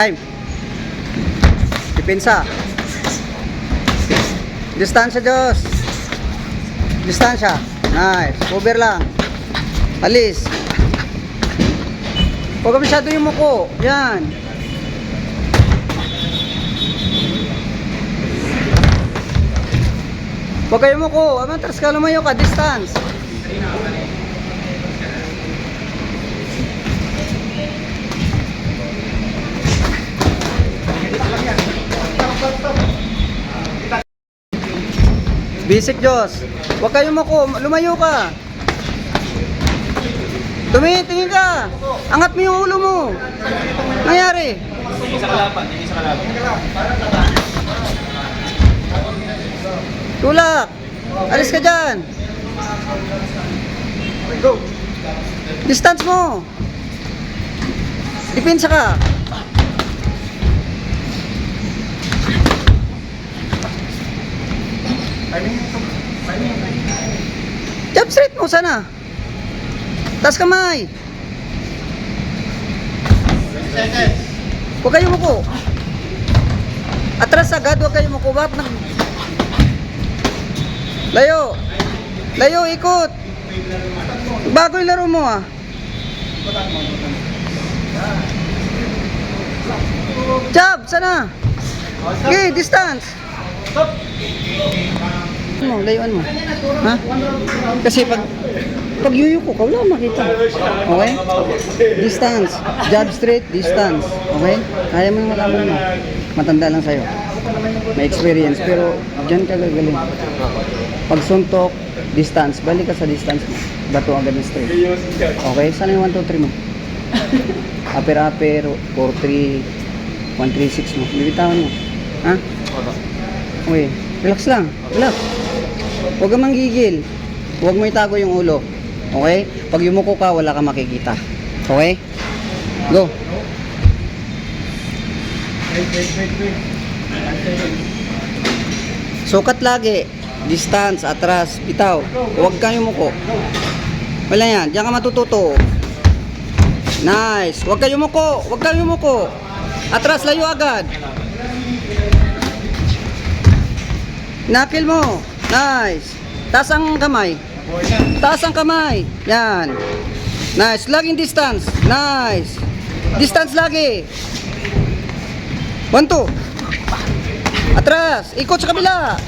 Time. Depensa. Distansya, Diyos. Distansya. Nice. Cover lang. Alis. Huwag masyado yung muko. Yan. Huwag kayo muko. Amatras ka, lumayo ka. Distance. Basic Diyos. Huwag kayo muko. Lumayo ka. Tumingin, tingin ka. Angat mo yung ulo mo. Nangyari. Hindi sa kalaban, hindi sa kalaban. Tulak. Alis ka dyan. Go! Distance mo. Depensa ka. Jump straight mo sana. Tas kamay. Huwag kayo muko. Atras agad, huwag kayo muko. Bakit nag... Layo. Layo, ikot. Bago yung laro mo ah. Jab, sana. Okay, distance. Stop! Mo, layuan mo. Ha? Kasi pag pag yuyuko ka, wala makita. Okay? Distance. Jab straight, distance. Okay? Kaya mo yung malaman mo. Matanda lang sa'yo. May experience, pero dyan ka gagaling. Pag suntok, distance. Balik ka sa distance mo. Bato agad yung straight. Okay? Sana yung 1, 2, 3 mo? Upper, 4, 3, 1, 3, 6 mo. Bibitawan mo. Ha? Okay. Relax lang. Relax. Huwag kang manggigil. Huwag mo itago yung ulo. Okay? Pag yumuko ka, wala kang makikita. Okay? Go. Sukat lagi. Distance, atras, bitaw. Huwag kang yumuko. Wala yan. Diyan ka matututo. Nice. Huwag kang yumuko. Huwag kang yumuko. Atras, layo agad. Nakil mo. Nice. Taas ang kamay. Taas ang kamay. Yan. Nice. Laging distance. Nice. Distance lagi. One, two. Atras. Ikot sa kabila.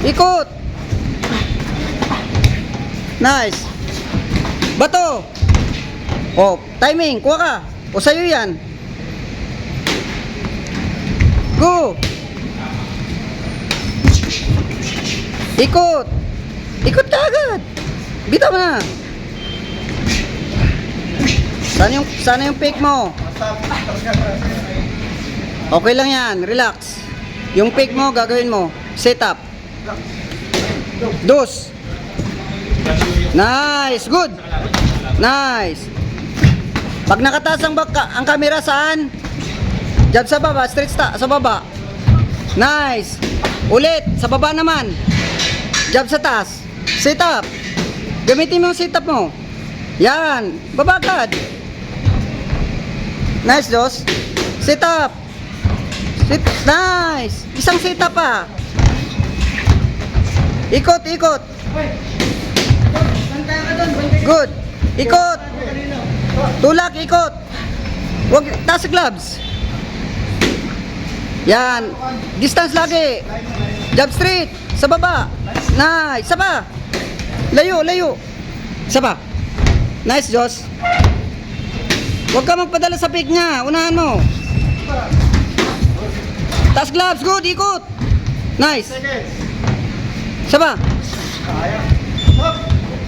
Ikot. Nice. Bato. Oh, timing. Kuha ka. O sa'yo yan. Go. Ikot. Ikot ka agad. Bitaw na. Sana yung, sana yung pick mo. Okay lang yan. Relax. Yung pick mo, gagawin mo. Set up. Dos. Nice. Good. Nice. Pag nakataas ang, baka, ang camera saan? Jab sa baba. Straight sta, sa baba. Nice. Ulit. Sa baba naman. Jab sa taas. Sit up. Gamitin mo yung sit up mo. Yan. Babagad. Nice, Dos. Sit up. Sit. Nice. Isang sit up pa. Ikot, ikot. Good. Ikot. Tulak, ikot. Huwag, taas gloves. Yan. Distance lagi. Jab straight. Sa baba. Nice. Isa pa. Layo, layo. Isa pa. Nice, Josh. Huwag ka magpadala sa pick niya. Unahan mo. Taas gloves. Good. Ikot. Nice.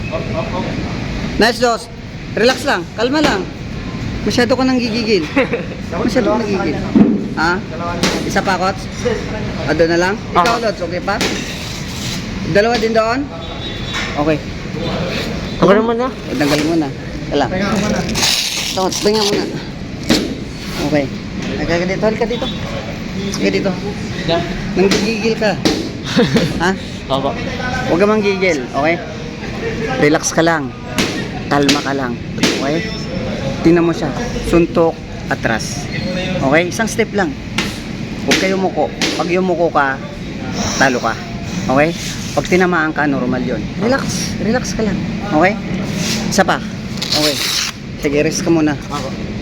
Up, up. Nice, Josh. Relax lang. Kalma lang. Masyado ka nang gigigil. Masyado ka nang gigigil. Ha? Isa pa, Kots? Ah, doon na lang? Ikaw, Lods, okay pa? Dalawa din doon? Okay. Ako naman na. Tanggalin mo na. Kala. Pahinga ka muna. Tot, pahinga mo na. Okay. Halika ka dito, halika dito. Halika dito. Yeah. Nanggigigil ka. ha? Opo. Huwag ka manggigil, okay? Relax ka lang. Kalma ka lang. Okay? Tingnan mo siya. Suntok, atras. Okay? Isang step lang. Huwag kayo muko. Pag yumuko ka, talo ka. Okay? Pag tinamaan ka, normal yon. Relax. Relax ka lang. Okay? Isa pa. Okay. Sige, rest ka muna. Ako.